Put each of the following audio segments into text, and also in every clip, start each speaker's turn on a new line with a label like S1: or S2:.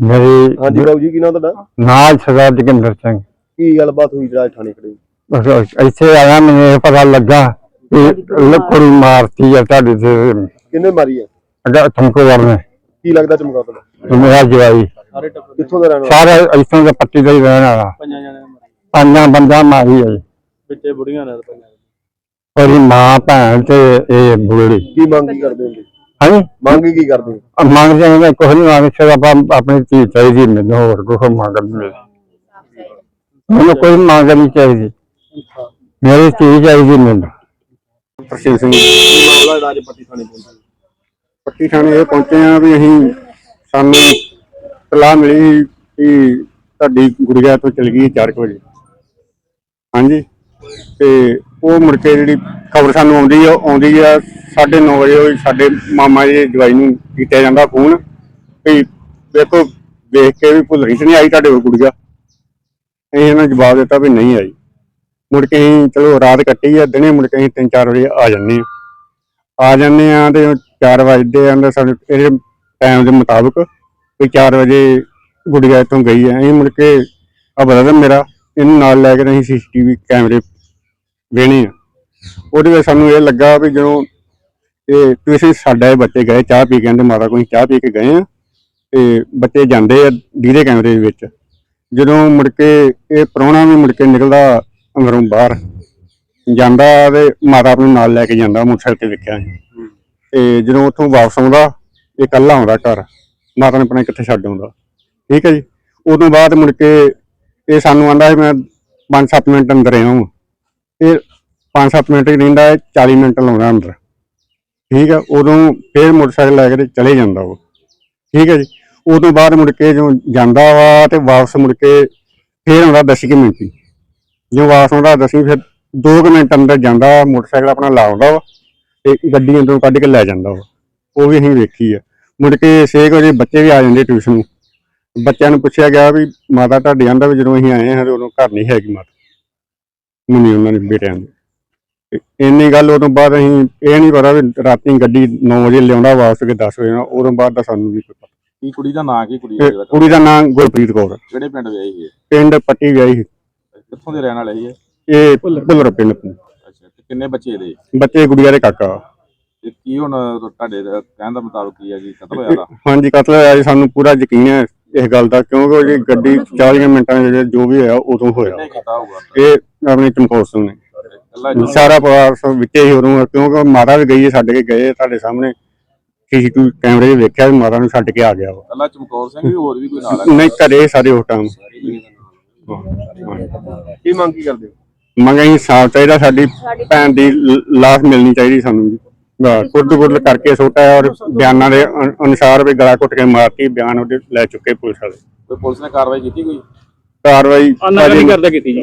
S1: ਮੇਰੀ
S2: ਹਾਂਜੀ ਬਾਬੂ ਜੀ ਕੀ ਨਾਮ ਤੁਹਾਡਾ?
S1: ਨਾਲ ਸਰਦਾਰ ਜੋਗਿੰਦਰ ਸਿੰਘ।
S2: ਕੀ ਗੱਲਬਾਤ ਹੋਈ ਜਿਹੜਾ ਅੱਜ ਥਾਣੇ ਖੜੇ? ਹੋ?
S1: ਬਸ ਇੱਥੇ ਆਇਆ ਮੈਨੂੰ ਇਹ ਪਤਾ ਲੱਗਾ ਕਿ ਲੱਕੜੀ ਮਾਰਤੀ ਆ ਤੁਹਾਡੇ ਤੇ
S2: ਕਿੰਨੇ ਮਾਰੀ ਹੈ
S1: ਅਗਾ ਤੁਮਕੋ ਨੇ।
S2: ਕੀ ਲੱਗਦਾ ਚਮਕਾ ਤੁਹਾਡਾ
S1: ਮੇਰਾ ਜਵਾਈ।
S2: ਕਿੱਥੋਂ ਦਾ ਰਹਿਣ ਵਾਲਾ?
S1: ਸਾਰੇ ਇੱਥੋਂ ਦੇ ਪੱਟੀ ਦਾ ਹੀ ਰਹਿਣ ਵਾਲਾ।
S3: ਪੰਜਾਂ
S1: ਬੰਦਾ ਮਾਰੀ। ਆ ਜੀ।
S3: ਵਿੱਚੇ ਬੁੜੀਆਂ ਨੇ ਤੇ ਪੰਜਾਂ
S1: ਉਹਦੀ ਮਾਂ ਭੈਣ ਤੇ ਇਹ ਬੁੜੀ।
S2: ਕੀ ਮੰਗ ਕੀ ਕਰਦੇ ਹੋ
S1: ਹਾਂਜੀ।
S2: ਮੰਗ ਕੀ ਕਰਦੇ ਹੋ?
S1: ਮੰਗਦੇ ਨੇ ਕੁਝ ਨਹੀਂ ਮੰਗਦੇ ਸਿਰ ਆਪਾਂ ਆਪਣੀ ਧੀ ਚਾਹੀਦੀ ਮੈਨੂੰ ਹੋਰ ਕੁਝ ਮੰਗਦੇ ਮੈਨੂੰ ਕੋਈ ਮੰਗ ਨਹੀਂ ਚਾਹੀਦੀ। ਮੇਰੀ ਧੀ ਚਾਹੀਦੀ ਮੈਨੂੰ।
S4: ਪ੍ਰਸ਼ੀਲ ਸਿੰਘ।
S2: ਕੀ ਮਾਮਲਾ ਜਿਹੜਾ ਅੱਜ ਪੱਟੀ ਥਾਣੇ ਪਹੁੰਚਿਆ
S4: ਪੱਟੀ ਥਾਣੇ ਇਹ ਪਹੁੰਚੇ ਆ ਵੀ ਅਸੀਂ ਸਾਨੂੰ ਸਲਾਹ ਮਿਲੀ ਕਿ ਤੁਹਾਡੀ ਗੁੜੀਆ ਤੋਂ ਚਲ ਗਈ 4 ਵਜੇ। ਹਾਂਜੀ। ਤੇ ਉਹ ਮੁੜ ਕੇ ਜਿਹੜੀ ਖਬਰ ਸਾਨੂੰ ਆਉਂਦੀ ਆ ਆਉਂਦੀ ਆ 9:30 ਵਜੇ ਹੋਈ ਸਾਡੇ ਮਾਮਾ ਜੀ ਦਵਾਈ ਨੂੰ ਕੀਤਾ ਜਾਂਦਾ ਫੋਨ ਵੀ ਵੇਖੋ ਵੇਖ ਕੇ ਵੀ ਭੁੱਲ ਰਹੀ ਨਹੀਂ ਆਈ ਤੁਹਾਡੇ ਕੋਲ ਗੁੜੀਆ। ਅਸੀਂ ਇਹਨਾਂ ਜਵਾਬ ਦਿੱਤਾ ਵੀ ਨਹੀਂ ਆਈ। ਮੁੜ ਕੇ ਅਸੀਂ ਚਲੋ ਰਾਤ ਕੱਟੀ ਆ, ਦਿਨੇ ਮੁੜ ਕੇ ਅਸੀਂ 3-4 ਵਜੇ ਆ ਜੰਨੇ ਆ। ਆ ਜਾਂਦੇ ਆ ਤੇ 4 ਵਜੇ ਆਂਦਾ ਸਾਡੇ ਇਹਦੇ ਟਾਈਮ ਦੇ ਮੁਤਾਬਕ ਵੀ 4 ਵਜੇ ਗੁੜੀਆ ਇੱਥੋਂ ਗਈ ਹੈ ਅਸੀਂ ਮੁੜ ਕੇ ਆ ਬਰਦਰ ਮੇਰਾ, ਇਹਨੂੰ ਨਾਲ ਲੈ ਕੇ ਅਸੀਂ ਸੀਸੀਟੀਵੀ ਕੈਮਰੇ ਵੇਣੇ ਆ। ਉਹਦੇ ਵਿੱਚ ਸਾਨੂੰ ਇਹ ਲੱਗਾ ਵੀ ਜਦੋਂ ਇਹ ਤੁਸੀਂ ਸਾਡਾ ਇਹ ਬੱਚੇ ਗਏ, ਚਾਹ ਪੀ ਕੇ ਕਹਿੰਦੇ ਮਾਤਾ ਕੋਈ ਚਾਹ ਪੀ ਕੇ ਗਏ ਆ। ਤੇ ਬੱਚੇ ਜਾਂਦੇ ਆ ਡੀਰੇ ਕੈਮਰੇ ਦੇ ਵਿੱਚ। ਜਦੋਂ ਮੁੜ ਕੇ ਇਹ ਪ੍ਰਾਹੁਣਾ ਵੀ ਮੁੜ ਕੇ ਨਿਕਲਦਾ ਅੰਦਰੋਂ ਬਾਹਰ, ਜਾਂਦਾ ਤੇ ਮਾਤਾ ਆਪਣੇ ਨਾਲ ਲੈ ਕੇ ਜਾਂਦਾ ਮੋਟਰਸਾਈਕਲ ਤੇ ਵੇਖਿਆ। ਅਸੀਂ ਤੇ ਜਦੋਂ ਉੱਥੋਂ ਵਾਪਸ ਆਉਂਦਾ, ਇਹ ਇਕੱਲਾ ਆਉਂਦਾ ਘਰ, ਮਾਤਾ ਨੇ ਆਪਣੇ ਕਿੱਥੇ ਛੱਡ ਆਉਂਦਾ। ਠੀਕ ਹੈ ਜੀ? ਉਦੋਂ ਬਾਅਦ ਮੁੜ ਕੇ ਇਹ ਸਾਨੂੰ ਆਂਦਾ ਮੈਂ 5-7 ਮਿੰਟ ਅੰਦਰ ਆਇਆ ਇਹ 5-7 ਮਿੰਟ ਹੀ ਰਹਿੰਦਾ ਹੈ 40 ਮਿੰਟ ਲਾਉਂਦਾ ਅੰਦਰ। ਠੀਕ ਹੈ, ਉਦੋਂ ਫੇਰ ਮੋਟਰਸਾਈਕਲ ਲੈ ਕੇ ਚਲੇ ਜਾਂਦਾ ਉਹ। ਠੀਕ ਹੈ ਜੀ, ਉਦੋਂ ਬਾਅਦ ਮੁੜ ਕੇ ਜਦੋਂ ਜਾਂਦਾ ਵਾ ਤੇ ਵਾਪਸ ਮੁੜ ਕੇ ਫੇਰ ਆਉਂਦਾ 10 ਕੁ ਮਿੰਟ ਹੀ ਜਦੋਂ ਵਾਪਸ ਆਉਂਦਾ ਦਸਵੀਂ, ਫਿਰ 2 ਮਿੰਟ ਅੰਦਰ ਜਾਂਦਾ, ਮੋਟਰਸਾਈਕਲ ਆਪਣਾ ਲਾਉਂਦਾ ਵਾ ਤੇ ਗੱਡੀ ਅੰਦਰੋਂ ਕੱਢ ਕੇ ਲੈ ਜਾਂਦਾ ਵਾ। ਉਹ ਵੀ ਅਸੀਂ ਵੇਖੀ ਆ। ਮੁੜ ਕੇ 6 ਵਜੇ ਬੱਚੇ ਵੀ ਆ ਜਾਂਦੇ ਟਿਊਸ਼ਨ ਨੂੰ। ਬੱਚਿਆਂ ਨੂੰ ਪੁੱਛਿਆ ਗਿਆ ਵੀ ਮਾਤਾ ਤੁਹਾਡੀ ਆਂਦਾ ਵੀ ਜਦੋਂ ਅਸੀਂ ਆਏ ਹਾਂ ਤੇ ਉਦੋਂ ਘਰ ਨਹੀਂ ਹੈਗੀ ਮਾਤਾ। ਮੁੰਨੀ ਉਹਨਾਂ ਨੇ ਬੇਟਿਆਂ ਦੀ। ਇੰਨੀ ਗੱਲ ਉਦੋਂ ਬਾਅਦ ਅਸੀਂ ਇਹ ਨਹੀਂ ਪਤਾ ਵੀ ਰਾਤੀ ਗੱਡੀ 9 ਵਜੇ ਲਿਆਉਂਦਾ ਵਾਪਸ ਕੇ 10 ਵਜੇ ਨਾਲ ਉਦੋਂ ਬਾਅਦ ਦਾ ਸਾਨੂੰ ਵੀ ਪਤਾ।
S3: ਕੀ ਕੁੜੀ ਦਾ ਨਾਂ ਕੀ ਕੁੜੀ
S4: ਤੇ
S3: ਦਾ?
S4: ਕੁੜੀ ਦਾ ਨਾਮ ਗੁਰਪ੍ਰੀਤ ਕੌਰ।
S3: ਕਿਹੜੇ ਪਿੰਡ ਵਿਆਹੀ ਹੈ
S4: ਪਿੰਡ ਪੱਟੀ ਗਈ ਸੀ।
S3: ਕਿੱਥੋਂ ਦੇ ਰਹਿਣ ਵਾਲੇ ਸੀ ਇਹ?
S4: ਭੁੱਲਰ ਪਿੰਡ ਤੋਂ।
S3: ਅੱਛਾ ਤੇ ਕਿੰਨੇ ਬੱਚੇ ਇਹਦੇ?
S4: ਬੱਚੇ ਗੁੜੀਆ ਦੇ ਕਾਕਾ।
S3: ਤੇ ਕੀ ਹੁਣ ਤੁਹਾਡੇ ਦਾ ਕਹਿਣ ਦਾ ਮੁਤਾਬਕ ਕੀ ਹੈ ਜੀ ਕਤਲ ਹੋਇਆ ਦਾ?
S4: ਹਾਂਜੀ ਕਤਲ ਹੋਇਆ ਜੀ ਸਾਨੂੰ ਪੂਰਾ ਯਕੀਨ ਹੈ ਇਸ ਗੱਲ ਦਾ ਕਿਉਂਕਿ ਉਹ ਜੀ ਗੱਡੀ 40 ਮਿੰਟਾਂ ਦੇ ਵਿੱਚ ਜੋ ਵੀ ਹੋਇਆ ਉਦੋਂ ਹੋਇਆ।
S3: ਕਿਹਨੇ ਕੀਤਾ ਹੋਊਗਾ?
S4: ਇਹ ਆਪਣੇ ਚਮਕੌਰ ਸਿੰਘ ਨੇ। ਸਾਰਾ ਪਰਿਵਾਰ ਸਭ ਵਿੱਚੇ ਹੀ ਉਦੋਂ ਕਿਉਂਕਿ ਮਾਤਾ ਵੀ ਗਈ ਹੈ ਛੱਡ ਕੇ ਗਏ ਤੁਹਾਡੇ ਸਾਹਮਣੇ। ਸੀਸੀਟੀਵੀ ਕੈਮਰੇ 'ਚ ਵੇਖਿਆ ਵੀ ਮਾਤਾ ਨੂੰ ਛੱਡ ਕੇ ਆ ਗਿਆ ਵਾ।
S3: ਇਕੱਲਾ ਚਮਕੌਰ ਸਿੰਘ ਵੀ ਹੋਰ ਵੀ ਕੋਈ ਨਾਲ ਹੈ
S4: ਨਹੀਂ ਘਰੇ ਸਾਰੇ ਉਸ ਟਾਈਮ
S2: ਕੀ ਮੰਗ ਕੀ ਕਰਦੇ ਹੋ?
S4: ਮੰਗ ਅਸੀਂ ਸਾਫ਼ ਚਾਹੀਦਾ ਸਾਡੀ ਭੈਣ ਦੀ ਲ- ਲਾਸ਼ ਮਿਲਣੀ ਚਾਹੀਦੀ ਸਾਨੂੰ ਜੀ। ਕੁੱਟ ਕੁੱਟ ਕਰਕੇ ਸੁੱਟਾ ਔਰ ਬਿਆਨਾਂ ਦੇ ਅਨ- ਅਨੁਸਾਰ ਵੀ ਗਲਾ ਘੁੱਟ ਕੇ ਮਾਰਤੀ ਬਿਆਨ ਉਹਦੇ ਲੈ ਚੁੱਕੇ ਪੁਲਿਸ ਵਾਲੇ।
S3: ਕੋਈ ਪੁਲਿਸ ਨੇ ਕਾਰਵਾਈ ਕੀਤੀ ਕੋਈ?
S4: ਕਾਰਵਾਈ ਅਜੇ
S3: ਕਰਦਾ ਕੀਤੀ ਜੀ।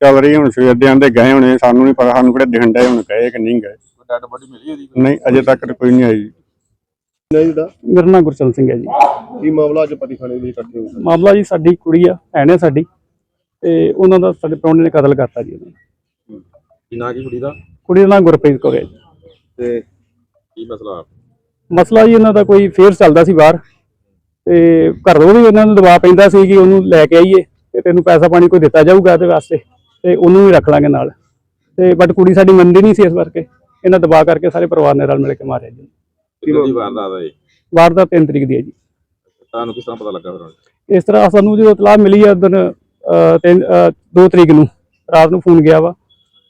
S4: ਚੱਲ ਰਹੀ ਹੁਣ ਸਵੇਰ ਦੇ ਆਂਦੇ ਗਏ ਹੋਣੇ ਸਾਨੂੰ ਨਹੀਂ ਪਤਾ ਸਾਨੂੰ ਕਿਹੜੇ ਦਿਖਣ ਡਏ ਹੁਣ ਗਏ ਕਿ ਨਹੀਂ ਗਏ।
S3: ਕੋਈ ਡੈਡ ਬੋਡੀ ਮਿਲੀ ਉਹਦੀ?
S4: ਨਹੀਂ ਅਜੇ ਤੱਕ ਤਾਂ ਕੋਈ ਨਹੀਂ ਆਈ। ਜੀ।
S2: ਨਹੀਂ ਜਿਹੜਾ?
S5: ਮੇਰਾ ਨਾਮ ਗੁਰਚਰਨ ਸਿੰਘ ਹੈ ਜੀ।
S2: ਕੀ ਮਾਮਲਾ ਅੱਜ ਪੱਟੀ ਥਾਣੇ ਦੇ ਵਿੱਚ ਇਕੱਠੇ ਹੋਏ ਸਨ?
S5: ਮਾਮਲਾ ਜੀ ਸਾਡੀ ਕੁੜੀ ਆ ਭੈਣ ਹੈ ਸਾਡੀ ਤੇ ਉਹਨਾਂ ਦਾ ਸਾਡੇ ਪ੍ਰਾਹੁਣੇ ਨੇ ਕਤਲ ਕਰਤਾ ਜੀ ਉਹਨਾਂ। ਨੂੰ।
S3: ਕੀ ਨਾਂ ਕੀ ਕੁੜੀ ਦਾ?
S5: ਕੁੜੀ ਦਾ ਨਾਮ ਗੁਰਪ੍ਰੀਤ ਕੌਰ ਹੈ ਜੀ।
S2: ਤੇ
S3: ਕੀ ਮਸਲਾ?
S5: ਮਸਲਾ ਜੀ ਉਹਨਾਂ ਦਾ ਕੋਈ ਫੇਰ ਚੱਲਦਾ ਸੀ ਬਾਹਰ ਤੇ ਘਰ ਤੋਂ ਵੀ ਉਹਨਾਂ ਨੂੰ ਦਬਾਅ ਪੈਂਦਾ ਸੀ ਕਿ ਉਹਨੂੰ ਲੈ ਕੇ ਆਈਏ ਤੇ ਤੈਨੂੰ ਪੈਸਾ ਪਾਣੀ ਕੋਈ ਦਿੱਤਾ ਜਾਊਗਾ ਇਹਦੇ ਵਾਸਤੇ। ਤੇ ਉਹਨੂੰ ਵੀ ਰੱਖ ਲਾਂਗੇ ਨਾਲ। ਤੇ ਬਟ ਕੁੜੀ ਸਾਡੀ ਮੰਨਦੀ ਨਹੀਂ ਸੀ ਇਸ ਕਰਕੇ। ਇਹਨਾਂ ਦਬਾਅ ਕਰਕੇ ਸਾਰੇ ਪਰਿਵਾਰ ਨੇ ਰਲ ਮਿਲ ਕੇ ਮਾਰਿਆ ਜੀ।
S3: ਕਿਹਦੀ ਦੀ ਵਾਰਦਾਤ ਹੈ ਇਹ?
S5: ਵਾਰਦਾਤ 3 ਤਰੀਕ ਦੀ ਹੈ ਜੀ।
S3: ਤੁਹਾਨੂੰ ਕਿਸ ਤਰ੍ਹਾਂ ਪਤਾ ਲੱਗਾ ਫਿਰ?
S5: ਇਸ ਤਰ੍ਹਾਂ ਸਾਨੂੰ ਜਦੋਂ ਇਤਲਾਹ ਮਿਲੀ ਹੈ ਦਿਨ 2 ਤਰੀਕ ਨੂੰ ਰਾਤ ਨੂੰ ਫੋਨ ਗਿਆ ਵਾ।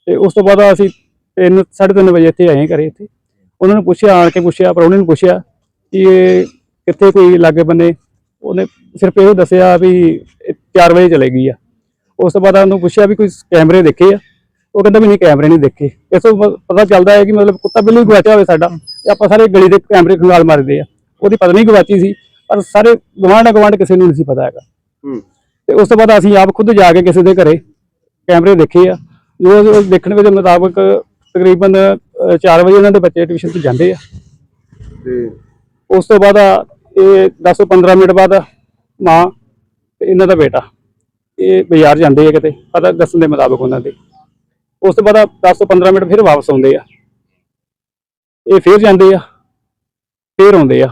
S5: ਤੇ ਉਸ ਤੋਂ ਬਾਅਦ ਅਸੀਂ 3 3:30 ਵਜੇ ਇੱਥੇ ਆਏ ਘਰੇ ਇੱਥੇ। ਉਹਨਾਂ ਨੂੰ ਪੁੱਛਿਆ ਆਣ ਕੇ ਪੁੱਛਿਆ ਪ੍ਰਾਹੁਣੇ ਨੂੰ ਪੁੱਛਿਆ ਕਿ ਇਹ ਕਿੱਥੇ ਕੋਈ ਲਾਗੇ ਬੰਨੇ। ਉਹਨੇ ਸਿਰਫ ਇਹੋ ਦੱਸਿਆ ਵੀ 4 ਵਜੇ ਚਲੇ ਗਈ ਆ। ਉਸ ਤੋਂ ਬਾਅਦ ਉਹਨੂੰ ਪੁੱਛਿਆ ਵੀ ਕੋਈ ਕੈਮਰੇ ਦੇਖੇ ਆ? ਉਹ ਕਹਿੰਦਾ ਵੀ ਨਹੀਂ ਕੈਮਰੇ ਨਹੀਂ ਦੇਖੇ। ਇਸ ਤੋਂ ਪਤਾ ਚੱਲਦਾ ਹੈ ਕਿ ਮਤਲਬ ਕੁੱਤਾ ਬਿੱਲੀ ਗਵਾਚਿਆ ਹੋਵੇ ਸਾਡਾ ਤੇ ਆਪਾਂ ਸਾਰੇ ਗਲੀ ਦੇ ਕੈਮਰੇ ਖੰਗਾਲ ਮਾਰਦੇ ਆ। ਉਹਦੀ ਪਤਾ ਨਹੀਂ ਗਵਾਚੀ ਸੀ ਪਰ ਸਾਰੇ ਗਵਾਂਢ ਗਵਾਂਢ ਕਿਸੇ ਨੂੰ ਨਹੀਂ ਸੀ ਪਤਾ ਹੈਗਾ। ਤੇ ਉਸ ਤੋਂ ਬਾਅਦ ਅਸੀਂ ਆਪ ਖੁਦ ਜਾ ਕੇ ਕਿਸੇ ਦੇ ਘਰੇ ਕੈਮਰੇ ਦੇਖੇ ਆ। ਜੋ ਦੇਖਣ ਦੇ ਮੁਤਾਬਕ ਤਕਰੀਬਨ 4 ਵਜੇ ਇਹਨਾਂ ਦੇ ਬੱਚੇ ਟਿਊਸ਼ਨ ਤੇ ਜਾਂਦੇ ਆ।
S2: ਤੇ
S5: ਉਸ ਤੋਂ ਬਾਅਦ ਇਹ 10 ਤੋਂ 15 ਮਿੰਟ ਬਾਅਦ ਮਾਂ ਤੇ ਇਹਨਾਂ ਦਾ ਬੇਟਾ। ਇਹ ਬਾਜ਼ਾਰ ਜਾਂਦੇ ਆ ਕਿਤੇ ਪਤਾ ਦੱਸਣ ਦੇ ਮੁਤਾਬਕ ਉਹਨਾਂ ਦੇ। ਉਸ ਤੋਂ ਬਾਅਦ 10 ਤੋਂ 15 ਮਿੰਟ ਫਿਰ ਵਾਪਸ ਆਉਂਦੇ ਆ। ਇਹ ਫਿਰ ਜਾਂਦੇ ਆ ਫਿਰ ਆਉਂਦੇ ਆ।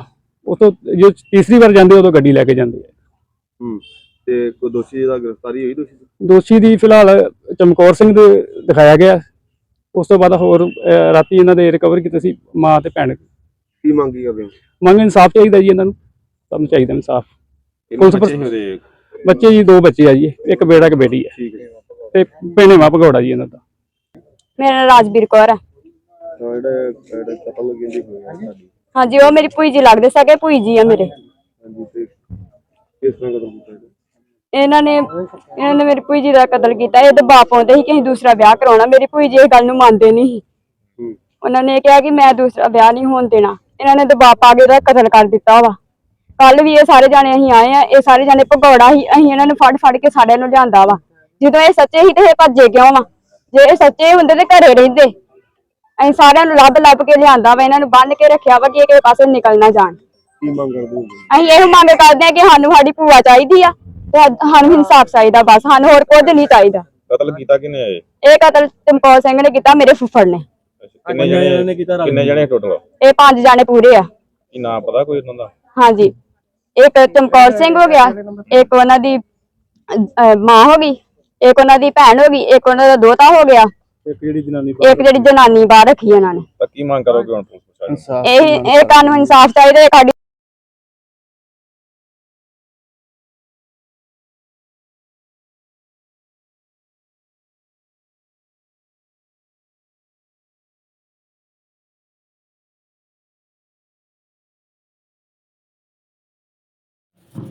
S5: ਉਸ ਤੋਂ ਜੋ ਤੀਸਰੀ ਵਾਰ ਜਾਂਦੇ ਉਦੋਂ ਗੱਡੀ ਲੈ ਕੇ ਜਾਂਦੇ ਆ।
S2: ਹੂੰ ਤੇ ਕੋਈ ਦੋਸ਼ੀ ਦਾ ਗ੍ਰਿਫਤਾਰੀ ਹੋਈ ਦੋਸ਼ੀ ਦੀ?
S5: ਦੋਸ਼ੀ ਦੀ ਫਿਲਹਾਲ ਚਮਕੌਰ ਸਿੰਘ ਦੇ ਦਿਖਾਇਆ ਗਿਆ। ਉਸ ਤੋਂ ਬਾਅਦ ਹੋਰ ਰਾਤੀ ਇਹਨਾਂ ਦੇ ਰਿਕਵਰ ਕੀਤੇ ਸੀ ਮਾਂ ਤੇ ਭੈਣ।
S2: ਕੀ ਮੰਗੀ ਕਰਦੇ?
S5: ਮੰਗ ਇਨਸਾਫ ਚਾਹੀਦਾ ਜੀ ਇਹਨਾਂ ਨੂੰ। ਸਭ ਨੂੰ ਚਾਹੀਦਾ ਇਨਸਾਫ। ਪੁਲਿਸ
S3: ਬੱਚੇ
S5: ਜੀ ਦੋ ਬੱਚੇ ਆ ਜੀ ਇੱਕ ਬੇੜਾ ਇੱਕ ਬੇਟੀ ਹੈ
S2: ਠੀਕ ਹੈ।
S5: ਤੇ ਭੈਣੇਵਾ ਭਗੌੜਾ ਜੀ ਇਹਨਾਂ ਦਾ।
S6: ਮੇਰਾ ਨਾਂ ਰਾਜਵੀਰ ਕੌਰ ਹੈ
S2: ਜਿਹੜਾ ਜਿਹੜਾ ਕਤਲ ਕਹਿੰਦੇ ਹੋਇਆ ਸਾਡੀ।
S6: ਹਾਂਜੀ ਉਹ ਮੇਰੀ ਭੂਈ ਜੀ ਲੱਗਦੇ ਸਕੇ ਭੂਈ ਜੀ ਆ ਮੇਰੇ।
S2: ਹਾਂਜੀ ਤੇ ਕਿਸ ਤਰ੍ਹਾਂ ਕਤਲ ਕੀਤਾ ਇਹਦਾ?
S6: ਇਹਨਾਂ ਨੇ ਇਹਨਾਂ ਨੇ ਮੇਰੀ ਭੂਈ ਜੀ ਦਾ ਕਤਲ ਕੀਤਾ। ਇਹ ਦਬਾਅ ਪਾਉਂਦੇ ਸੀ ਕਿ ਅਸੀਂ ਦੂਸਰਾ ਵਿਆਹ ਕਰਾਉਣਾ। ਮੇਰੀ ਭੂਈ ਜੀ ਇਹ ਗੱਲ ਨੂੰ ਮੰਨਦੇ ਨਹੀਂ ਸੀ।
S2: ਹੂੰ।
S6: ਉਹਨਾਂ ਨੇ ਕਿਹਾ ਕਿ ਮੈਂ ਦੂਸਰਾ ਵਿਆਹ ਨਹੀਂ ਹੋਣ ਦੇਣਾ। ਇਹਨਾਂ ਨੇ ਦਬਾਅ ਪਾ ਕੇ ਉਹਦਾ ਕਤਲ ਕਰ ਦਿੱਤਾ ਵਾ। ਕੱਲ ਵੀ ਇਹ ਸਾਰੇ ਜਾਣੇ ਅਸੀਂ ਆਏ ਆ ਇਹ ਸਾਰੇ ਜਾਣੇ ਭਗੌੜਾ ਹੀ ਅਸੀਂ ਇਹਨਾਂ ਨੂੰ ਫੜ ਫੜ ਕੇ ਸਾਰਿਆਂ ਨੂੰ ਲਿਆਂਦਾ ਵਾ। ਜਦੋਂ ਇਹ ਸੱਚੇ ਹੀ ਤੇ ਇਹ ਭੱਜੇ ਕਿਉਂ ਵਾ? ਜੇ ਇਹ ਸੱਚੇ ਹੁੰਦੇ ਤੇ ਘਰੇ ਰਹਿੰਦੇ। ਅਸੀਂ ਸਾਰਿਆਂ ਨੂੰ ਲੱਭ ਲੱਭ ਕੇ ਲਿਆਂਦਾ ਵਾ ਇਹਨਾਂ ਨੂੰ ਬੰਨ੍ਹ ਕੇ ਰੱਖਿਆ ਵਾ ਕਿ ਇਹ ਕਿਸੇ ਪਾਸੇ ਨਿਕਲ ਨਾ ਜਾਣ।
S2: ਕੀ ਮੰਗ ਕਰਦੇ ਹੋ
S6: ਅਸੀਂ ਇਹ ਮੰਗ ਕਰਦੇ ਹਾਂ ਕਿ ਸਾਨੂੰ ਸਾਡੀ ਭੂਆ ਚਾਹੀਦੀ ਆ ਤੇ ਸਾਨੂੰ ਇਨਸਾਫ ਚਾਹੀਦਾ ਬਸ ਸਾਨੂੰ ਹੋਰ ਕੁਝ ਨਹੀਂ ਚਾਹੀਦਾ।
S3: ਕਤਲ ਕੀਤਾ ਕਿਨੇ ਆਏ
S6: ਇਹ? ਕਤਲ ਚਮਕੌਰ ਸਿੰਘ ਨੇ ਕੀਤਾ ਮੇਰੇ ਫੁੱਫੜ ਨੇ।
S3: ਕਿੰਨੇ ਜਣੇ ਕਿੰਨੇ ਜਣੇ ਟੋਟਲ
S6: ਇਹ ਪੰਜ ਜਾਣੇ ਪੂਰੇ ਆ।
S3: ਕੀ ਨਾਮ ਪਤਾ ਕੋਈ ਉਹਨਾਂ ਦਾ?
S6: ਹਾਂਜੀ। ਇੱਕ ਚਮਕੌਰ ਸਿੰਘ ਹੋ ਗਿਆ ਇੱਕ ਉਹਨਾਂ ਦੀ ਮਾਂ ਹੋ ਗਈ ਇੱਕ ਉਹਨਾਂ ਦੀ ਭੈਣ ਹੋ ਗਈ ਇੱਕ ਉਹਨਾਂ ਦਾ ਦੋਤਾ ਹੋ ਗਿਆ
S5: ਇੱਕ ਜਿਹੜੀ ਜਨਾਨੀ
S6: ਇੱਕ ਜਿਹੜੀ ਜਨਾਨੀ ਬਾਹਰ ਰੱਖੀ ਇਹਨਾਂ ਨੇ
S3: ਤਾਂ ਕੀ ਮੰਗ ਕਰੋਗੇ ਹੁਣ ਪੁਲਿਸ ਪ੍ਰਸ਼ਾਸਨ
S6: ਇਹ ਇਹ ਕਾਨੂੰਨ ਇਨਸਾਫ ਚਾਹੀਦਾ ਹੈ ਸਾਡੀ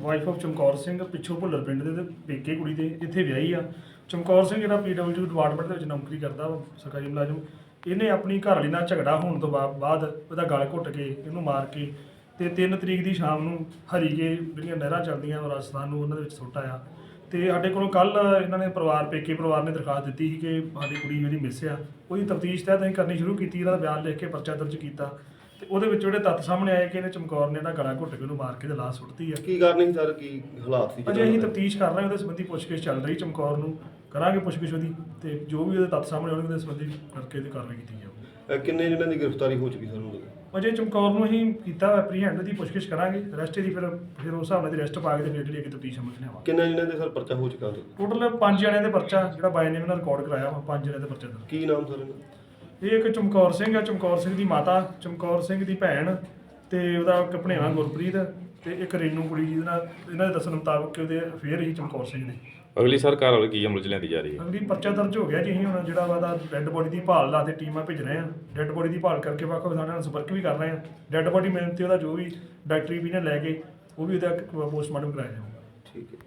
S7: ਵਾਈਫ ਆਫ ਚਮਕੌਰ ਸਿੰਘ, ਪਿੱਛੋਂ ਭੁੱਲਰ ਪਿੰਡ ਦੇ ਤੇ ਪੇਕੇ ਕੁੜੀ ਦੇ ਇੱਥੇ ਵਿਆਹੀ ਆ। ਚਮਕੌਰ ਸਿੰਘ ਜਿਹੜਾ ਪੀਡਬਲਯੂ ਡਿਪਾਰਟਮੈਂਟ ਦੇ ਵਿੱਚ ਨੌਕਰੀ ਕਰਦਾ ਵਾ, ਸਰਕਾਰੀ ਮੁਲਾਜ਼ਮ, ਇਹਨੇ ਆਪਣੀ ਘਰ ਨਾਲ ਝਗੜਾ ਹੋਣ ਤੋਂ ਬਾ- ਬਾਅਦ ਉਹਦਾ ਗਲ ਘੁੱਟ ਕੇ ਇਹਨੂੰ ਮਾਰ ਕੇ ਤੇ 3 ਤਰੀਕ ਦੀ ਸ਼ਾਮ ਨੂੰ ਹਰੀਕੇ ਜਿਹੜੀਆਂ ਨਹਿਰਾਂ ਚੱਲਦੀਆਂ ਰਾਜਸਥਾਨ ਨੂੰ ਉਹਨਾਂ ਦੇ ਵਿੱਚ ਸੁੱਟ ਆਇਆ। ਤੇ ਸਾਡੇ ਕੋਲੋਂ ਕੱਲ ਇਹਨਾਂ ਨੇ ਪਰਿਵਾਰ, ਪੇਕੇ ਪਰਿਵਾਰ ਨੇ ਦਰਖਾਸਤ ਦਿੱਤੀ ਸੀ ਕਿ ਸਾਡੀ ਕੁੜੀ ਜਿਹੜੀ ਮਿਸ ਆ, ਉਹਦੀ ਤਫਤੀਸ਼ ਤਹਿਤ ਅਸੀਂ ਕਰਨੀ ਸ਼ੁਰੂ ਕੀਤੀ, ਇਹਦਾ ਬਿਆਨ ਲਿਖ ਕੇ ਪਰਚਾ ਦਰਜ ਕੀਤਾ। ਤੇ ਉਹਦੇ ਵਿੱਚ ਜਿਹੜੇ ਤੱਥ ਸਾਹਮਣੇ ਆਏ ਕਿ ਇਹਨੇ ਚਮਕੌਰ ਨੇ ਇਹਦਾ ਗਲਾ ਘੁੱਟ ਕੇ ਉਹਨੂੰ ਮਾਰ ਕੇ ਤੇ ਲਾਸ਼ ਸੁੱਟਤੀ ਆ
S2: ਕੀ ਕਾਰਨ ਸੀ ਸਰ ਕੀ ਹਾਲਾਤ ਸੀ
S7: ਅਜੇ ਅਸੀਂ ਤਫਤੀਸ਼ ਕਰ ਰਹੇ ਹਾਂ ਉਹਦੇ ਸੰਬੰਧੀ ਪੁੱਛਗਿੱਛ ਚੱਲ ਰਹੀ ਚਮਕੌਰ ਨੂੰ ਕਰਾਂਗੇ ਪੁੱਛਗਿੱਛ ਉਹਦੀ ਤੇ ਜੋ ਵੀ ਉਹਦੇ ਤੱਥ ਸਾਹਮਣੇ ਆਉਣਗੇ ਉਹਦੇ ਸੰਬੰਧੀ ਕਰਕੇ ਦੀ ਕਾਰਵਾਈ ਕੀਤੀ ਜਾਊਗੀ
S2: ਅਹ ਕਿੰਨੇ ਜਿਹਨਾਂ ਦੀ ਗ੍ਰਿਫਤਾਰੀ ਹੋ ਚੁੱਕੀ ਸਰ ਤੱਕ?
S7: ਅਜੇ ਚਮਕੌਰ ਨੂੰ ਅਸੀਂ ਕੀਤਾ ਐਪਰੀਹੈਂਡ ਦੀ ਪੁੱਛਗਿੱਛ ਕਰਾਂਗੇ ਰੈਸਟ ਦੀ ਫਿਰ ਫਿਰ ਉਸ ਹਿਸਾਬ ਨਾਲ ਦੀ ਰੈਸਟ ਪਾ ਕੇ ਤੇ ਫਿਰ ਜਿਹੜੀ ਅੱਗੇ ਤਫਤੀਸ਼ ਸਮਝ ਲਿਆਵਾਂਗੇ
S2: ਕਿੰਨੇ ਜਿਹਨਾਂ ਦੇ ਸਰ ਪਰਚਾ ਹੋ ਚੁੱਕਾ ਤੱਕ?
S7: ਟੋਟਲ ਪੰਜ ਜਣਿਆਂ ਦੇ ਪਰਚਾ ਜਿਹੜਾ ਬਾਈ ਨੇ ਰਿਕਾਰਡ ਕਰਾਇਆ ਵਾ ਪੰਜ ਜਣਿਆਂ ਦੇ ਪਰਚਾ ਦਰਜ
S2: ਕੀ ਨਾਮ ਸਰ ਇਹਨਾਂ ਦਾ?
S7: ਇਹ ਇੱਕ ਚਮਕੌਰ ਸਿੰਘ ਆ ਚਮਕੌਰ ਸਿੰਘ ਦੀ ਮਾਤਾ ਚਮਕੌਰ ਸਿੰਘ ਦੀ ਭੈਣ ਤੇ ਉਹਦਾ ਇੱਕ ਭਣੇਵਾ ਗੁਰਪ੍ਰੀਤ ਤੇ ਇੱਕ ਰੇਨੂ ਕੁੜੀ ਜਿਹਦੇ ਨਾਲ ਇਹਨਾਂ ਦੇ ਦੱਸਣ ਮੁਤਾਬਕ ਕਿ ਉਹਦੇ ਅਫੇਅਰ ਹੀ ਚਮਕੌਰ ਸਿੰਘ ਦੇ
S3: ਅਗਲੀ ਸਰਕਾਰ ਵੱਲ ਕੀ ਅਮਲ ਚ ਲਿਆਂਦੀ ਜਾ ਰਹੀ ਹੈ?
S7: ਅਗਲੀ ਪਰਚਾ ਦਰਜ ਹੋ ਗਿਆ ਜੀ ਅਸੀਂ ਹੁਣ ਜਿਹੜਾ ਵਾ ਦਾ ਡੈੱਡ ਬੋਡੀ ਦੀ ਭਾਲ ਲਾ ਤੇ ਟੀਮਾਂ ਭੇਜ ਰਹੇ ਆ। ਡੈੱਡ ਬੋਡੀ ਦੀ ਭਾਲ ਕਰਕੇ ਵੱਖ ਵੱਖ ਨਾਲ ਸੰਪਰਕ ਵੀ ਕਰ ਰਹੇ ਆ। ਡੈੱਡ ਬੋਡੀ ਮਿਲਣ ਤੇ ਉਹਦਾ ਜੋ ਵੀ ਡਾਕਟਰੀ ਵੀ ਨੇ ਲੈ ਕੇ ਉਹ ਵੀ ਉਹਦਾ ਪੋਸਟਮਾਰਟਮ ਕਰਾਇਆ ਜਾਊਗਾ।
S2: ਠੀਕ ਹੈ।